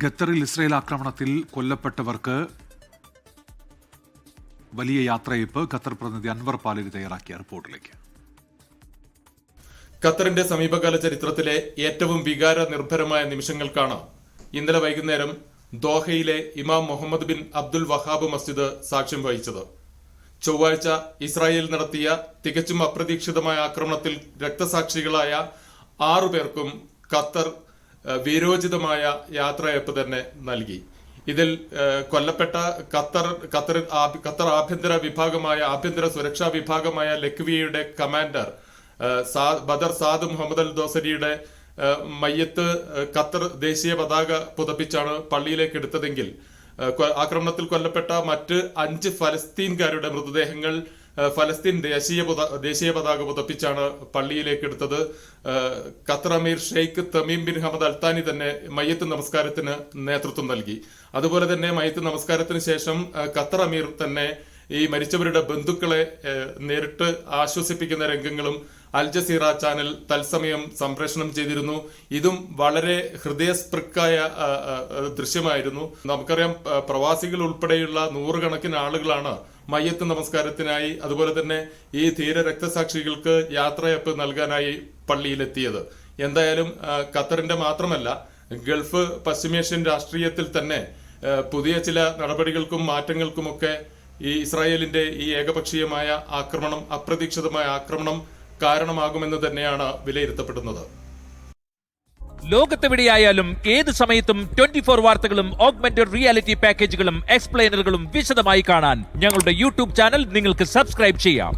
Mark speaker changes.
Speaker 1: ഖത്തറിൽ ഇസ്രയേൽ ആക്രമണത്തിൽ കൊല്ലപ്പെട്ടവർക്ക് വലിയ യാത്രയയപ്പ് ഖത്തർ പ്രതിനിധി അൻവർ പാലിന് തയ്യാറാക്കിയ റിപ്പോർട്ടിലേക്ക്.
Speaker 2: ഖത്തറിന്റെ സമീപകാല ചരിത്രത്തിലെ ഏറ്റവും വികാര നിർഭരമായ നിമിഷങ്ങൾക്കാണ് ഇന്നലെ വൈകുന്നേരം ദോഹയിലെ Imam Muhammad bin Abdul Wahhab മസ്ജിദ് സാക്ഷ്യം വഹിച്ചത്. ചൊവ്വാഴ്ച ഇസ്രായേൽ നടത്തിയ തികച്ചും അപ്രതീക്ഷിതമായ ആക്രമണത്തിൽ രക്തസാക്ഷികളായ ആറു പേർക്കും ഖത്തർ വീരോചിതമായ യാത്രയപ്പ് തന്നെ നൽകി. ഇതിൽ കൊല്ലപ്പെട്ട ഖത്തർ ഖത്തർ ഖത്തർ ആഭ്യന്തര വിഭാഗമായ ആഭ്യന്തര സുരക്ഷാ വിഭാഗമായ ലക്വിയയുടെ commander Badr Saad Muhammad Al ദോസരിയുടെ മയ്യത്ത് ഖത്തർ ദേശീയ പതാക പുതപ്പിച്ചാണ് പള്ളിയിലേക്ക് എടുത്തതെങ്കിൽ ആക്രമണത്തിൽ കൊല്ലപ്പെട്ട മറ്റ് അഞ്ച് ഫലസ്തീൻകാരുടെ മൃതദേഹങ്ങൾ ഫലസ്തീൻ ദേശീയ ദേശീയ പതാക പുതപ്പിച്ചാണ് പള്ളിയിലേക്ക് എടുത്തത്. Qatar Emir Sheikh Tamim bin Hamad Al Thani തന്നെ മയ്യത്ത് നമസ്കാരത്തിന് നേതൃത്വം നൽകി. അതുപോലെ തന്നെ മയ്യത്ത് നമസ്കാരത്തിന് ശേഷം ഖത്തർ അമീർ തന്നെ ഈ മരിച്ചവരുടെ ബന്ധുക്കളെ നേരിട്ട് ആശ്വസിപ്പിക്കുന്ന രംഗങ്ങളും അൽ ജസീറ ചാനൽ തത്സമയം സംപ്രേഷണം ചെയ്തിരുന്നു. ഇതും വളരെ ഹൃദയസ്പൃക്കായ ദൃശ്യമായിരുന്നു. നമുക്കറിയാം പ്രവാസികൾ ഉൾപ്പെടെയുള്ള നൂറുകണക്കിന് ആളുകളാണ് മയ്യത്ത് നമസ്കാരത്തിനായി അതുപോലെ തന്നെ ഈ ധീര രക്തസാക്ഷികൾക്ക് യാത്രയപ്പ് നൽകാനായി പള്ളിയിലെത്തിയത്. എന്തായാലും ഖത്തറിന്റെ മാത്രമല്ല ഗൾഫ് പശ്ചിമേഷ്യൻ രാഷ്ട്രീയത്തിൽ തന്നെ പുതിയ ചില നടപടികൾക്കും മാറ്റങ്ങൾക്കുമൊക്കെ ഈ ഇസ്രായേലിന്റെ ഈ ഏകപക്ഷീയമായ ആക്രമണം അപ്രതീക്ഷിതമായ ആക്രമണം കാരണമാകുമെന്ന് തന്നെയാണ് വിലയിരുത്തപ്പെടുന്നത്.
Speaker 3: ലോകത്തെവിടെയായാലും ഏത് സമയത്തും ട്വന്റി ഫോർ വാർത്തകളും ഓഗ്മെന്റഡ് റിയാലിറ്റി പാക്കേജുകളും എക്സ്പ്ലെയിനറുകളും വിശദമായി കാണാൻ ഞങ്ങളുടെ യൂട്യൂബ് ചാനൽ നിങ്ങൾക്ക് സബ്സ്ക്രൈബ് ചെയ്യാം.